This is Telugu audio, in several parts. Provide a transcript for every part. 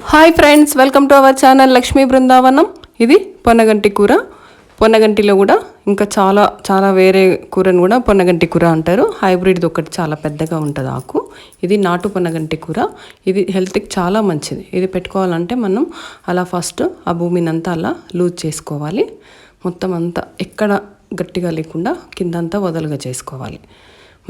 Hi friends welcome to our channel Lakshmi Brindavanam ఇది పొన్నగంటి కూర. పొన్నగంటిలో కూడా ఇంకా చాలా చాలా వేరే కూరను కూడా పొన్నగంటి కూర అంటారు. హైబ్రిడ్ది ఒకటి చాలా పెద్దగా ఉంటుంది ఆకు. ఇది నాటు పొన్నగంటి కూర. ఇది హెల్త్కి చాలా మంచిది. ఇది పెట్టుకోవాలంటే మనం అలా ఫస్ట్ ఆ భూమిని అంతా అలా లూజ్ చేసుకోవాలి. మొత్తం అంతా ఎక్కడ గట్టిగా లేకుండా కిందంతా వదలుగా చేసుకోవాలి.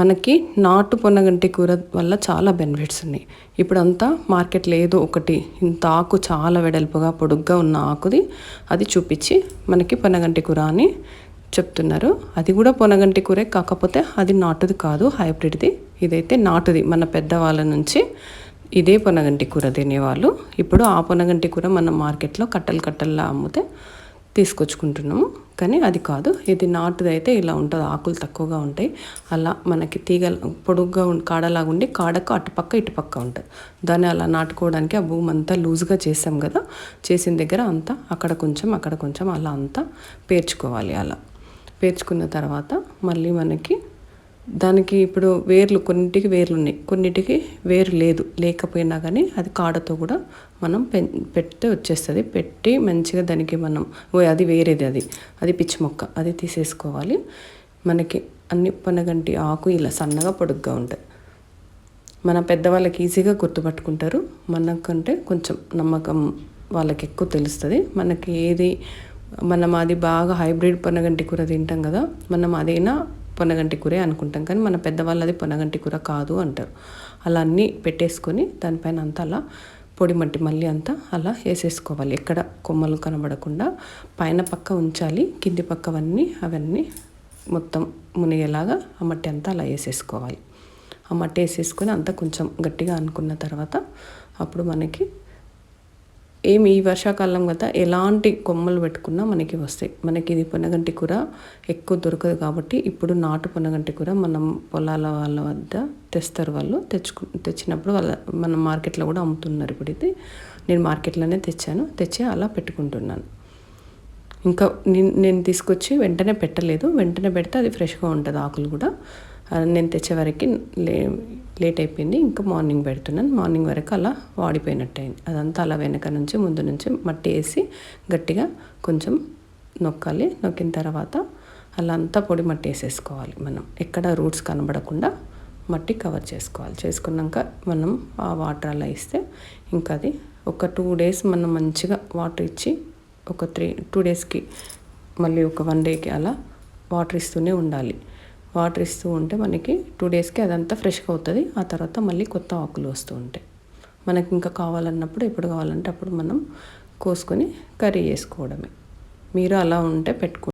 మనకి నాటు పొన్నగంటి కూర వల్ల చాలా బెనిఫిట్స్ ఉన్నాయి. ఇప్పుడు అంతా మార్కెట్లో ఏదో ఒకటి ఇంత ఆకు చాలా వెడల్పుగా పొడుగ్గా ఉన్న ఆకుది అది చూపించి మనకి పొన్నగంటి కూర అని చెప్తున్నారు. అది కూడా పొనగంటి కూరే కాకపోతే అది నాటుది కాదు హైబ్రిడ్ది. ఇదైతే నాటుది. మన పెద్దవాళ్ళ నుంచి ఇదే పొనగంటి కూర తినేవాళ్ళు. ఇప్పుడు ఆ పొనగంటి కూర మనం మార్కెట్లో కట్టలు కట్టల్లా అమ్మితే తీసుకొచ్చుకుంటున్నాము. కానీ అది కాదు ఇది నాటుది అయితే ఇలా ఉంటుంది ఆకులు తక్కువగా ఉంటాయి. అలా మనకి తీగ పొడుగ్గా ఉం- కాడలాగా ఉండి కాడకు అటుపక్క ఇటుపక్క ఉంటుంది. దాన్ని అలా నాటుకోవడానికి ఆ భూమి అంతా లూజ్గా చేసాం కదా. చేసిన దగ్గర అంతా అక్కడ కొంచెం అక్కడ కొంచెం అలా అంతా పేర్చుకోవాలి అలా. పేర్చుకున్న తర్వాత మళ్ళీ మనకి దానికి ఇప్పుడు వేర్లు కొన్నిటికి వేర్లు ఉన్నాయి కొన్నిటికి వేరు లేదు. లేకపోయినా కానీ అది కాడతో కూడా మనం పె పెడితే వచ్చేస్తుంది. పెట్టి మంచిగా దానికి మనం ఓ అది వేరేది అది. అది పిచ్చి మొక్క. అది తీసేసుకోవాలి. మనకి అన్ని పనగంటి ఆకు ఇలా సన్నగా పొడుగ్గా ఉంటుంది మన పెద్దవాళ్ళకి ఈజీగా గుర్తుపట్టుకుంటారు. మనకంటే కొంచెం నమ్మకం వాళ్ళకి ఎక్కువ తెలుస్తుంది. మనకి ఏది మనం అది బాగా హైబ్రిడ్ పొనగంటి కూర తింటాం కదా మనం అదైనా పొనగంటి కూరే అనుకుంటాం. కానీ మన పెద్దవాళ్ళది పొన్నగంటి కూర కాదు అంటారు. అలా అన్నీ పెట్టేసుకొని దానిపైన అంతా అలా పొడి మట్టి మళ్ళీ అంతా అలా వేసేసుకోవాలి. ఎక్కడ కొమ్మలు కనబడకుండా పైన పక్క ఉంచాలి. కింది పక్కవన్నీ అవన్నీ మొత్తం మునిగేలాగా ఆ మట్టి అంతా అలా వేసేసుకోవాలి. ఆ మట్టి వేసేసుకొని అంతా కొంచెం గట్టిగా అనుకున్న తర్వాత అప్పుడు మనకి ఏమి ఈ వర్షాకాలం కదా ఎలాంటి కొమ్మలు పెట్టుకున్నా మనకి వస్తాయి. మనకి ఇది పొనగంటి కూర ఎక్కువ దొరకదు కాబట్టి ఇప్పుడు నాటు పొనగంటి కూర మనం పొలాల వాళ్ళ వద్ద తెస్తారు వాళ్ళు. తెచ్చుకు తెచ్చినప్పుడు వాళ్ళ మన మార్కెట్లో కూడా అమ్ముతున్నారు ఇప్పుడు ఇది. నేను మార్కెట్లోనే తెచ్చాను. తెచ్చి అలా పెట్టుకుంటున్నాను. ఇంకా నేను నేను తీసుకొచ్చి వెంటనే పెట్టలేదు. వెంటనే పెడితే అది ఫ్రెష్గా ఉంటుంది ఆకులు కూడా. నేను తెచ్చే వరకు లే లేట్ అయిపోయింది ఇంకా మార్నింగ్ పెడుతున్నాను. మార్నింగ్ వరకు అలా వాడిపోయినట్టు అయింది. అదంతా అలా వెనక నుంచి ముందు నుంచి మట్టి వేసి గట్టిగా కొంచెం నొక్కాలి. నొక్కిన తర్వాత అలా అంతా పొడి మట్టి వేసేసుకోవాలి మనం. ఎక్కడ రూట్స్ కనబడకుండా మట్టి కవర్ చేసుకోవాలి. చేసుకున్నాక మనం ఆ వాటర్ అలా ఇస్తే ఇంకా అది ఒక టూ డేస్ మనం మంచిగా వాటర్ ఇచ్చి ఒక త్రీ టూ డేస్కి మళ్ళీ ఒక వన్ డేకి అలా వాటర్ ఇస్తూనే ఉండాలి. వాటర్ ఇస్తూ ఉంటే మనకి టూ డేస్కి అదంతా ఫ్రెష్గా అవుతుంది. ఆ తర్వాత మళ్ళీ కొత్త ఆకులు వస్తూ ఉంటాయి. మనకి ఇంకా కావాలన్నప్పుడు ఎప్పుడు కావాలంటే అప్పుడు మనం కోసుకొని కర్రీ చేసుకోవడమే. మీరు అలా ఉంటే పెట్టుకో